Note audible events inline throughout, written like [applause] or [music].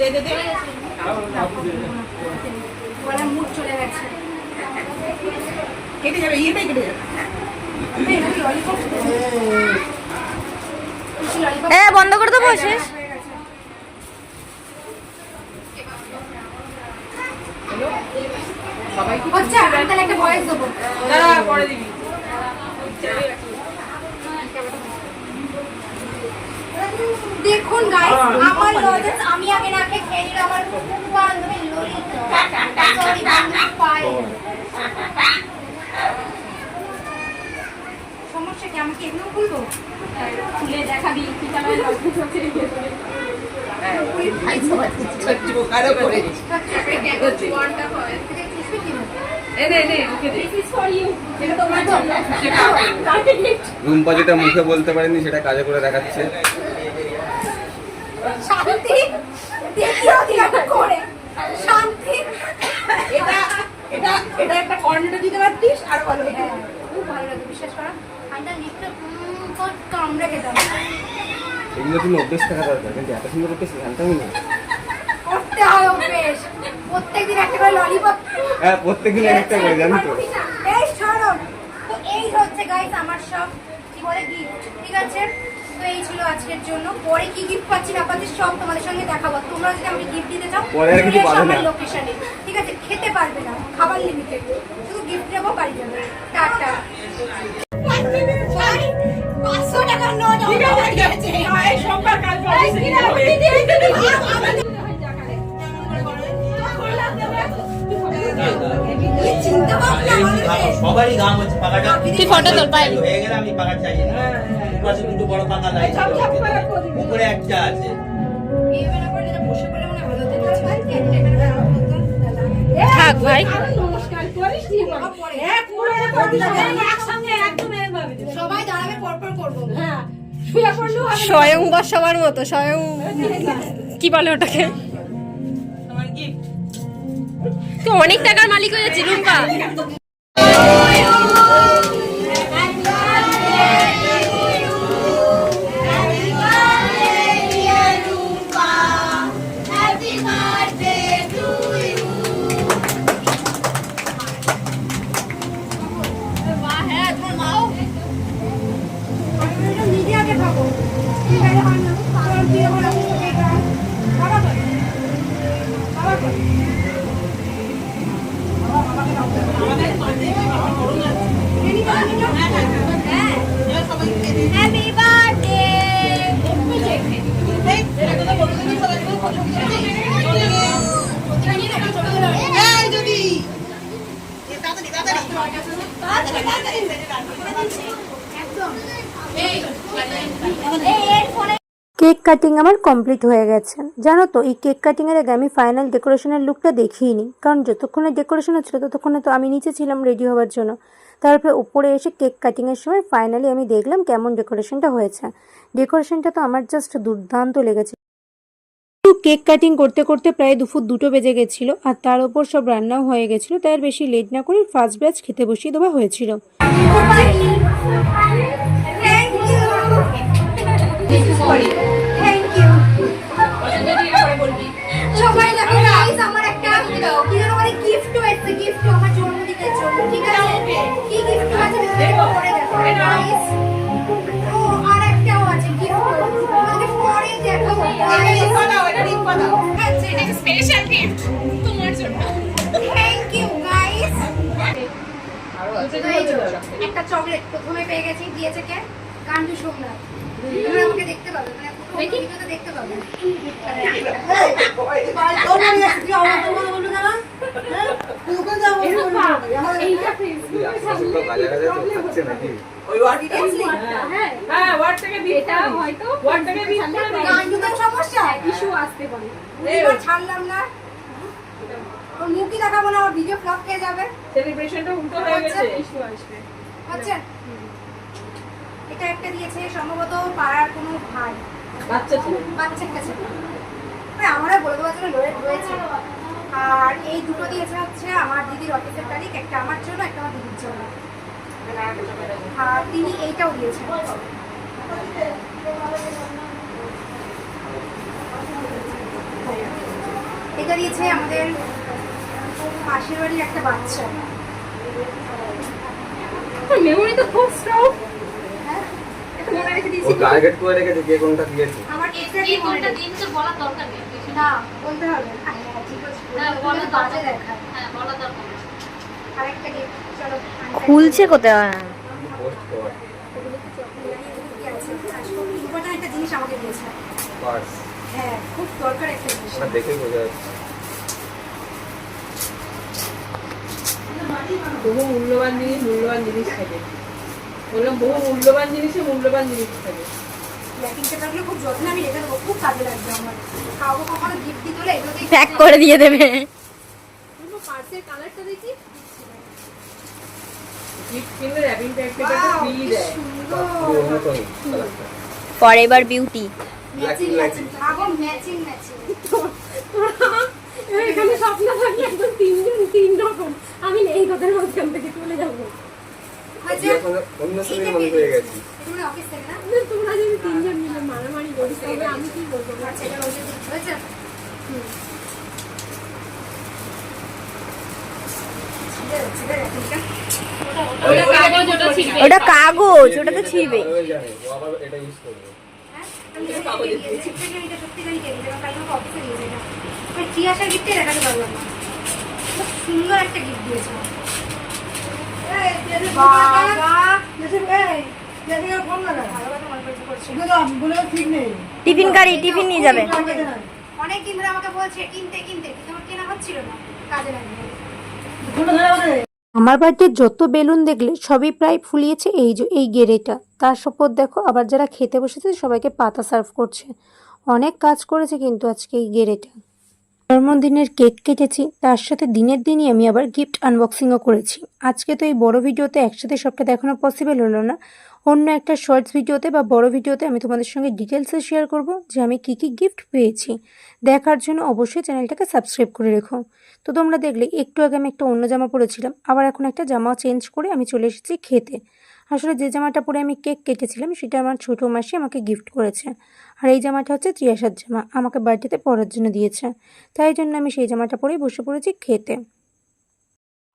দে দে দে গলায় চলে গেছে কেটে যাবে ইয়েটাই কেটে এ বন্ধ করে দেবো শেষ। হয়ে গেছে। সবাই কি হচ্ছে আমি তাহলে একটা ভয়েস দেবো। পরে দিবি। দেখুন গাইস আমার লজেন্স আমি আগে না বান্ধবী ললিতা। সরি বান্ধবী সমস্যা কি আমাকে এগুলো খুলবো? খুলে দেখাবি কি কালার জন্য। রুম্পা যেটা মুখে বলতে পারেনি সেটা কাজে করে দেখাচ্ছে। শান্তি? একটা কর্নারে দিতে পারতিস আর খুব ভালো লাগে বিশ্বাস করো আমি লিখতে কামড়ে খেতাম এগুলো তুমি অভ্যেস থাকা দরকার সুন্দর অভ্যেস জানতামই না করতে হয় অভ্যেস প্রত্যেকদিন একটা ললিপপ হ্যাঁ প্রত্যেকদিন একটা করে তো এই হচ্ছে গাইস আমার সব কি বলে গিফট ঠিক আছে? তো এই ছিল আজকের জন্য পরে কি গিফট পাচ্ছি না পাচ্ছি সব তোমাদের সঙ্গে দেখাবো তোমরা যদি আমি গিফট দিতে চাও পরে আর কিছু পাবে না। লোকেশনে ঠিক আছে খেতে পারবে না খাবার লিমিটেড শুধু গিফট দেবো বাড়ি যাবে টাটা পাঁচশো টাকার নোট সবারই গাম হচ্ছে পাকাটা তুই ফটো তোল পাই হয়ে গেলে আমি পাকা চাই না পাশে দুটো বড় পাকা লাইট উপরে একটা আছে এইভাবে করে যেটা বসে পড়লে হয় ভালো হতো। ভাই, কে এটা এখানে রাখো বলতো? দাদা। থাক ভাই সবাই দাঁড়াবে পরপর করব স্বয়ং বা সবার মতো স্বয়ং কি বলে ওটাকে তুই অনেক টাকার মালিক হয়ে যাচ্ছি রুম্পা। মিডিয়াকে খাব ঠিক আছে হয় না কেক কাটিং আমার কমপ্লিট হয়ে গেছে। জানো তো এই কেক কাটিংয়ের আগে আমি ফাইনাল ডেকোরেশনের লুকটা দেখিনি কারণ যতক্ষণে ডেকোরেশন হচ্ছিল ততক্ষণে তো আমি নিচে ছিলাম রেডি হওয়ার জন্য। তারপরে উপরে এসে কেক কাটিংয়ের সময় ফাইনালি আমি দেখলাম কেমন ডেকোরেশনটা হয়েছে। ডেকোরেশনটা তো আমার জাস্ট দুর্দান্ত লেগেছে। কেক কাটিং করতে করতে প্রায় দুপুর দুটো বেজে গেছিল আর তার উপর সব রান্নাও হয়ে গেছিল তাই আর বেশি লেট না করে ফার্স্ট ব্যাচ খেতে বসিয়ে দেওয়া হয়েছিল। থ্যাংক একটা কি যেন মানে গিফট এসেছে গিফট আমার জন্মদিনের জন্য ঠিক আছে? কি গিফট আছে? দেখো পরে দেখো। ও আর একটাও আছে গিফট তোমাকে পরে দেখাবো আচ্ছা এটা স্পেশাল গিফট তোমার জন্য। থ্যাংক ইউ গাইস একটা চকলেট প্রথমে পেয়ে গেছি দিয়েছে কে? কান্ডু সোমনাথ তুমি আমাকে দেখতে পাবে মানে ভিডিওতে পাবে ছাড়লাম না ওর মুখই দেখাবো না ওর ভিডিও ফ্লপ খেয়ে যাবে সেলিব্রেশনটা উল্টো হয়ে গেছে। ইস্যু আসবে হচ্ছে এটা একটা দিয়েছে সম্ভবত পাড়ার কোনো ভাই। বাচ্চা ছেলে। বাচ্চা একটা ছেলে। ওই আমারও বলে দেওয়ার জন্য রয়েছে। আর এই দুটো দিয়েছে হচ্ছে আমার দিদির অফিসের তারিখ একটা আমার জন্য একটা আমার দিদির জন্য। আর তিনি এইটাও দিয়েছেন। এটা দিয়েছে আমাদের পাশের বাড়ির একটা বাচ্চা। মেমোরি তো খুব স্ট্রং মনে রেখে ও টার্গেট করে রেখেছে কে কোনটা দিয়েছে আমার এক্স্যাক্টলি নেই। না বলতে হবে না। হ্যাঁ, ঠিক আছে। বলে। আরেকটা gift, চলো, unpack খুলছে কোথায় পোস্ট কর কি আছে? আর খুব একটা জিনিস আমাকে দিয়েছে। হ্যাঁ, খুব দরকার একটা জিনিস। ওটা দেখেই বোঝা যাচ্ছে বহু মূল্যবান জিনিস মূল্যবান জিনিস থাকে বললাম বহু মূল্যবান জিনিসে মূল্যবান জিনিস থাকে খুব যত্নে আমি রেখে দেবো, খুব কাজে লাগবে আমার। কাউকে কখনো gift দিতে হলে এগুলোকেই প্যাক করে দিয়ে দেবে। বলব, পার্সের কালারটা দেখি free ever beauty Matching, Lucky, matching. ভাবো, [laughs] matching, matching। এখানে স্বপ্ন থাকি একদম তিনজন তিন রকম আমি এই কথার মাঝখান থেকে চলে যাব হয়েছে? এখন অন্য হয়ে গেছি। হয় office থেকে না? তোমরা যদি তিনজন মিলে মারামারি করিস তাহলে আমি কি করব? আচ্ছা। ওটা কাগজ ওটা তো ছিড়বে। করবে। হ্যাঁ? সুন্দর একটা gift দিয়েছে আমাকে। বাবা! ভালো কথা মনে করেছে, করছে। টিফিন গাড়ি টিফিন নিয়ে যাবে। অনেকদিন ধরে আমাকে বলছে কিনতে কিনতে। কিন্তু আমার কেনা হচ্ছিল না কাজে লাগবে। আমার বাড়িতে যত বেলুন দেখলে সবই প্রায় ফুলিয়েছে এই যে এই গেরেটা। তার সপর দেখো আবার যারা খেতে বসেছে সবাইকে পাতা সার্ভ করছে। অনেক কাজ করেছে কিন্তু আজকে এই গেরেটা। জন্মদিনের কেক কেটেছি, তার সাথে দিনের দিনই আমি আবার গিফট আনবক্সিংও করেছি। আজকে তো এই বড় ভিডিওতে একসাথে সবটা দেখানো পসিবল হলো না। অন্য একটা শর্টস ভিডিওতে বা বড় ভিডিওতে আমি তোমাদের সঙ্গে ডিটেলসে শেয়ার করব যে আমি কী কী গিফট পেয়েছি। দেখার জন্য অবশ্যই চ্যানেলটাকে সাবস্ক্রাইব করে রেখো। তো তোমরা দেখলে, একটু আগে আমি একটা অন্য জামা পরেছিলাম, আবার এখন একটা জামা চেঞ্জ করে আমি চলে এসেছি খেতে। আসলে যে জামাটা পরে আমি কেক কেটেছিলাম, সেটা আমার ছোটো মাসি আমাকে গিফট করেছে। আর এই জামাটা হচ্ছে ত্রিয়াশার জামা, আমাকে বার্থডেতে পরার জন্য দিয়েছে। তাই জন্য আমি সেই জামাটা পরেই বসে পড়েছি খেতে।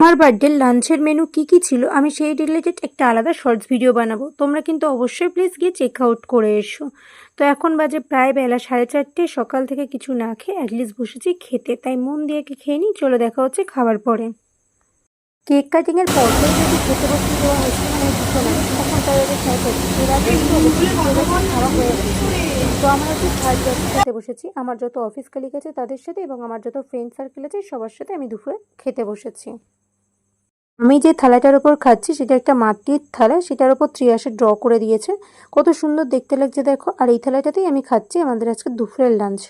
আমার বার্থডে লাঞ্চের মেনু কি কি ছিল, আমি সেই রিলেটেড একটা আলাদা শর্টস ভিডিও বানাবো। তোমরা কিন্তু অবশ্যই প্লিজ গিয়ে চেক আউট করে এসো। তো এখন বাজে প্রায় বেলা সাড়ে চারটে, সকাল থেকে কিছু না খেয়ে অ্যাটলিস্ট বসেছি খেতে। তাই মন দিয়ে কি খেয়ে নিই, চলো দেখা হচ্ছে খাবার পরে। কেক কাটিংয়ের পর যদি খেতে বসতে দেওয়া হয়েছে খেতে বসেছি। আমার যত অফিস কালিক আছে তাদের সাথে এবং আমার যত ফ্রেন্ড সার্কেল আছে সবার সাথে আমি দুপুরে খেতে বসেছি। আমি যে থালাটার ওপর খাচ্ছি সেটা একটা মাটির থালা, সেটার ওপর ত্রিয়াশে ড্র করে দিয়েছে। কত সুন্দর দেখতে লাগছে দেখো। আর এই থালাটাতেই আমি খাচ্ছি আমাদের আজকে দুপুরের লাঞ্চ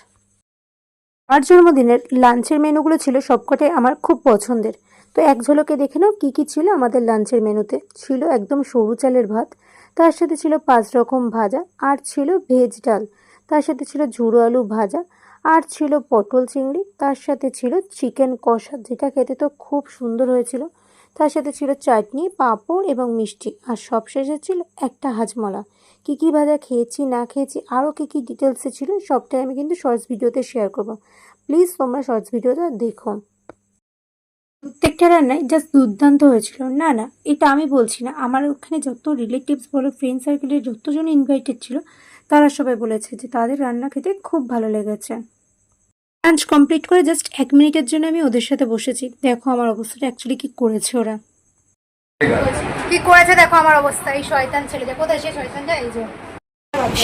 আমার জন্মদিনের লাঞ্চের মেনুগুলো ছিল সবকটাই আমার খুব পছন্দের। তো এক ঝলকে দেখে নাও কী কী ছিল আমাদের লাঞ্চের মেনুতে। ছিল একদম সরু চালের ভাত, তার সাথে ছিল পাঁচ রকম ভাজা, আর ছিল ভেজ ডাল, তার সাথে ছিল ঝুড়ো আলু ভাজা, আর ছিল পটল চিংড়ি, তার সাথে ছিল চিকেন কষা, যেটা খেতে তো খুব সুন্দর হয়েছিল। তার সাথে ছিল চাটনি, পাঁপড় এবং মিষ্টি। আর সব সবশেষে ছিল একটা হাজমলা। কী কী ভাজা খেয়েছি, না খেয়েছি, আরও কী কী ডিটেলসে ছিল, সবটাই আমি কিন্তু শর্টস ভিডিওতে শেয়ার করব। প্লিজ তোমরা শর্টস ভিডিওটা দেখো। প্রত্যেকটা রান্নায় জাস্ট দুর্দান্ত হয়েছিল। না না, এটা আমি বলছি না। আমার ওখানে যত রিলেটিভস বলো ফ্রেন্ড সার্কেলের যতজন ইনভাইটেড ছিল, তারা সবাই বলেছে যে তাদের রান্না খেতে খুব ভালো লেগেছে। লাঞ্চ কমপ্লিট করে জাস্ট এক মিনিটের জন্য আমি ওদের সাথে বসেছি। দেখো আমার অবস্থাটা অ্যাকচুয়ালি কি করেছে ওরা। কি করেছে দেখো আমার অবস্থা এই শয়তান ছেলেটা কোথায় সে শয়তানটা এই যে।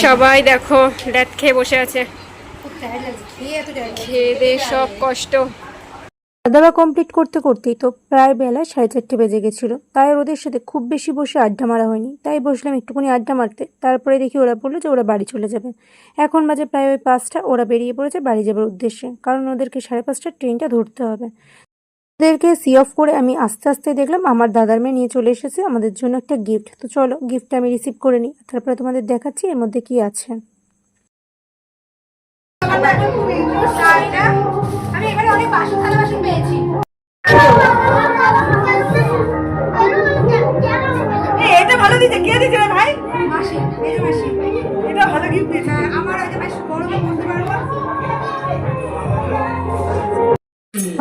সবাই দেখো ড্যাট খেয়ে বসে আছে। খেয়ে দিয়ে সব কষ্ট। দাবা কমপ্লিট করতে করতেই তো প্রায় বেলা সাড়ে চারটে বেজে গেছিল। তাই ওদের সাথে খুব বেশি বসে আড্ডা মারা হয়নি। তাই বসলাম একটুখানি আড্ডা মারতে। তারপরে দেখি ওরা বলল যে ওরা বাড়ি চলে যাবে। এখন বাজে প্রায় ওই পাঁচটা। ওরা বেরিয়ে পড়েছে বাড়ি যাবার উদ্দেশ্যে। কারণ ওদেরকে সাড়ে পাঁচটার ট্রেনটা ধরতে হবে। ওদেরকে সি অফ করে আমি আস্তে আস্তে দেখলাম আমার দাদার মেয়ে নিয়ে চলে এসেছে। আমাদের জন্য একটা গিফট তো চলো গিফটটা আমি রিসিভ করে নিই। তারপরে তোমাদের দেখাচ্ছি এর মধ্যে কি আছে।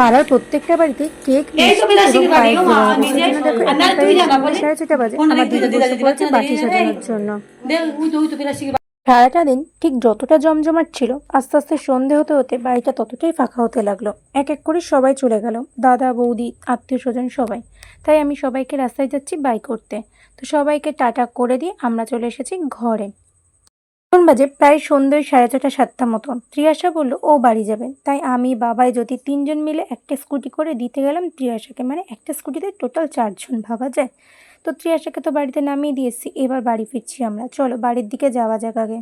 পাড়ার প্রত্যেকটা বাড়িতে কেক সাড়ে ছটা বাজে। আমার দিদি বসে পড়েছে বাটি সাজানোর জন্য। সারাটা দিন ঠিক যতটা জমজমাট ছিল আস্তে আস্তে সন্ধে হতে হতে বাড়িটা ততটাই ফাঁকা হতে লাগল। এক এক করে সবাই চলে গেল দাদা বৌদি আত্মীয় স্বজন সবাই। তাই আমি সবাইকে রাস্তায় যাচ্ছি বাই করতে। তো সবাইকে টাটা করে দিয়ে আমরা চলে এসেছি ঘরে। এখন বাজে প্রায় সন্ধ্যে সাড়ে ছটা সাতটা মতো ত্রিয়াশা বলল, ও বাড়ি যাবে। তাই আমি, বাবাই যদি তিনজন মিলে একটা স্কুটি করে দিতে গেলাম, ত্রিয়াশাকে। মানে একটা স্কুটিতে টোটাল চারজন, ভাবা যায়? তো ত্রিয়াশাকে তো বাড়িতে নামিয়ে দিয়েছি এবার বাড়ি ফিরছি আমরা। চলো, বাড়ির দিকে যাওয়া যাক আগে।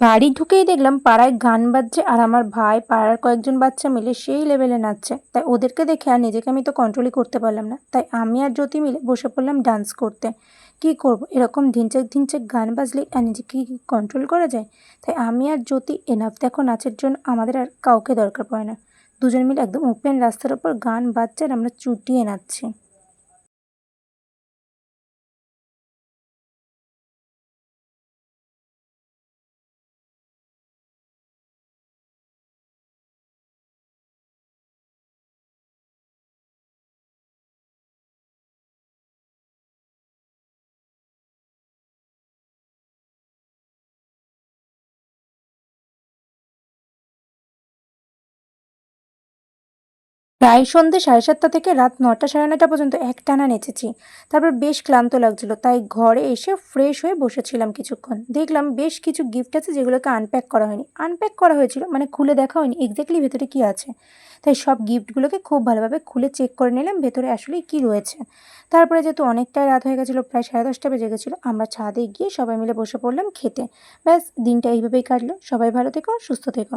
বাড়ি ঢুকেই দেখলাম পাড়ায় গান বাজছে আর আমার ভাই, পাড়ার কয়েকজন বাচ্চা মিলে সেই লেভেলে নাচছে। তাই ওদেরকে দেখে আর নিজেকে আমি তো কন্ট্রোলই করতে পারলাম না। তাই আমি আর জ্যোতি মিলে বসে পড়লাম ডান্স করতে। কি করব? এরকম ধিনচেক ধিনচেক গান বাজলে নিজেকে কি কন্ট্রোল করা যায়? তাই আমি আর জ্যোতি এনাফ দেখো নাচের জন্য আমাদের আর কাউকে দরকার পড়ে না। দুজন মিলে একদম ওপেন রাস্তার ওপর গান বাজছে আর আমরা চুটিয়ে নাচছি। প্রায় সন্ধ্যে সাড়ে সাতটা থেকে রাত নটা সাড়ে নটা পর্যন্ত একটানা নেচেছি। তারপর বেশ ক্লান্ত লাগছিল, তাই ঘরে এসে ফ্রেশ হয়ে বসেছিলাম কিছুক্ষণ। দেখলাম বেশ কিছু গিফট আছে যেগুলোকে আনপ্যাক করা হয়নি। আনপ্যাক করা হয়েছিল মানে খুলে দেখা হয়নি এক্স্যাক্টলি ভেতরে কী আছে। তাই সব গিফটগুলোকে খুব ভালোভাবে খুলে চেক করে নিলাম, ভেতরে আসলে কী রয়েছে। তারপরে যেহেতু অনেকটাই রাত হয়ে গেছিল, প্রায় সাড়ে দশটা বেজে গেছিল, আমরা ছাদে গিয়ে সবাই মিলে বসে পড়লাম খেতে। ব্যাস, দিনটা এইভাবেই কাটলো। সবাই ভালো থেকো, সুস্থ থেকো।